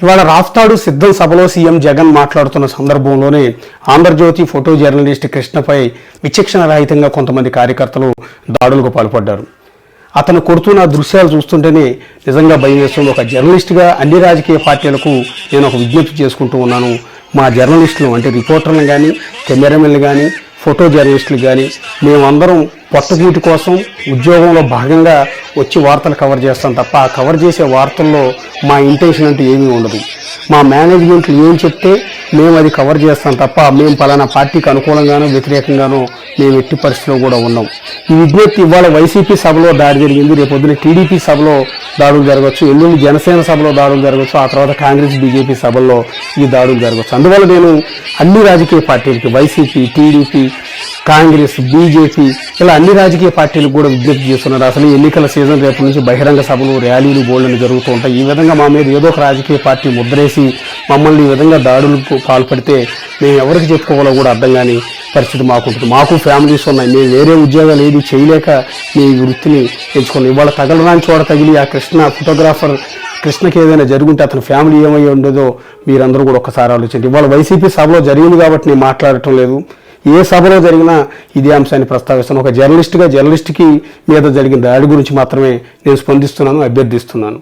ఇవాళ రాస్తాడు సిద్ధం సభలో సీఎం జగన్ మాట్లాడుతున్న సందర్భంలోనే ఆంధ్రజ్యోతి ఫోటో జర్నలిస్ట్ కృష్ణపై విచక్షణ రహితంగా కొంతమంది కార్యకర్తలు దాడులకు పాల్పడ్డారు. అతను కొడుతున్న దృశ్యాలు చూస్తుంటేనే నిజంగా భయం వేస్తుంది. ఒక జర్నలిస్ట్గా అన్ని రాజకీయ పార్టీలకు నేను ఒక విజ్ఞప్తి చేసుకుంటూ ఉన్నాను. మా జర్నలిస్టులు అంటే రిపోర్టర్లు కానీ కెమెరామెన్లు కానీ ఫోటో జర్నలిస్టులు కానీ మేమందరం పొట్టకూటి కోసం ఉద్యోగంలో భాగంగా వచ్చి వార్తలు కవర్ చేస్తాం తప్ప ఆ కవర్ చేసే వార్తల్లో మా ఇంటెన్షన్ అంటూ ఏమీ ఉండదు. మా మేనేజ్మెంట్లు ఏం చెప్తే మేము అది కవర్ చేస్తాం తప్ప మేము పలానా పార్టీకి అనుకూలంగానో వ్యతిరేకంగానో మేము ఎట్టి పరిస్థితిలో కూడా ఉన్నాం. ఈ విజ్ఞప్తి ఇవాళ వైసీపీ సభలో దాడి జరిగింది. రేపు టీడీపీ సభలో దాడులు జరగవచ్చు. ఎల్లుండి జనసేన సభలో దాడులు జరగవచ్చు. ఆ తర్వాత కాంగ్రెస్ బీజేపీ సభల్లో ఈ దాడులు జరగవచ్చు. అందువల్ల నేను అన్ని రాజకీయ పార్టీలకి వైసీపీ టీడీపీ కాంగ్రెస్ బీజేపీ ఇలా అన్ని రాజకీయ పార్టీలు కూడా విజ్ఞప్తి చేస్తున్నారు. అసలు ఎన్నికల సీజన్ రేపు నుంచి బహిరంగ సభలు ర్యాలీలు బోల్డ్ని జరుగుతూ ఉంటాయి. ఈ విధంగా మా మీద ఏదో ఒక రాజకీయ పార్టీ ముద్రేసి మమ్మల్ని ఈ విధంగా దాడులకు పాల్పడితే మేము ఎవరికి చెప్పుకోవాలో కూడా అర్థం కాని పరిస్థితి మాకుంటుంది మాకు ఫ్యామిలీస్ ఉన్నాయి. మేము వేరే ఉద్యోగాలు ఏది చేయలేక మీ వృత్తిని ఎంచుకున్నాం. ఇవాళ తగలరాని చోట తగిలి ఆ కృష్ణ ఫోటోగ్రాఫర్ కృష్ణకి ఏదైనా జరుగుంటే అతని ఫ్యామిలీ ఏమై ఉండదో మీరందరూ కూడా ఒకసారి ఆలోచించండి. ఇవాళ వైసీపీ సభలో జరిగింది కాబట్టి నేను మాట్లాడటం లేదు. ఏ సభలో జరిగినా ఇదే అంశాన్ని ప్రస్తావిస్తాను. ఒక జర్నలిస్ట్గా జర్నలిస్ట్కి మీద జరిగిన దాడి గురించి మాత్రమే నేను స్పందిస్తున్నాను అభ్యర్థిస్తున్నాను.